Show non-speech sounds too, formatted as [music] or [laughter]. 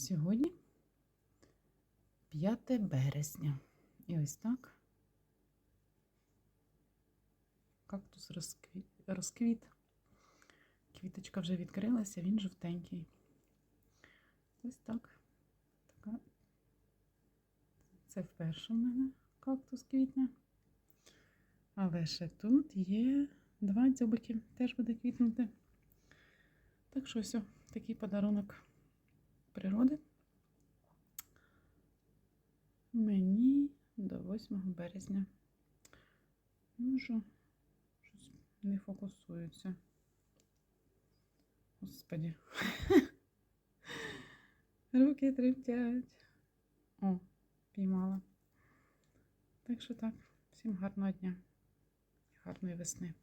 Сьогодні 5 березня. І ось так. Кактус розквіт. розквіт. Квіточка вже відкрилася, він жовтенький. Ось так. Така. Це вперше в мене кактус квітне. Але ще тут є два дзьобики, теж буде квітнути. Так що ось такий подарунок природи. Мені до 8 березня. Можу, щось не фокусується. Господі. [laughs] Руки тремтять. О, піймала. Так що так, всім гарного дня, гарної весни.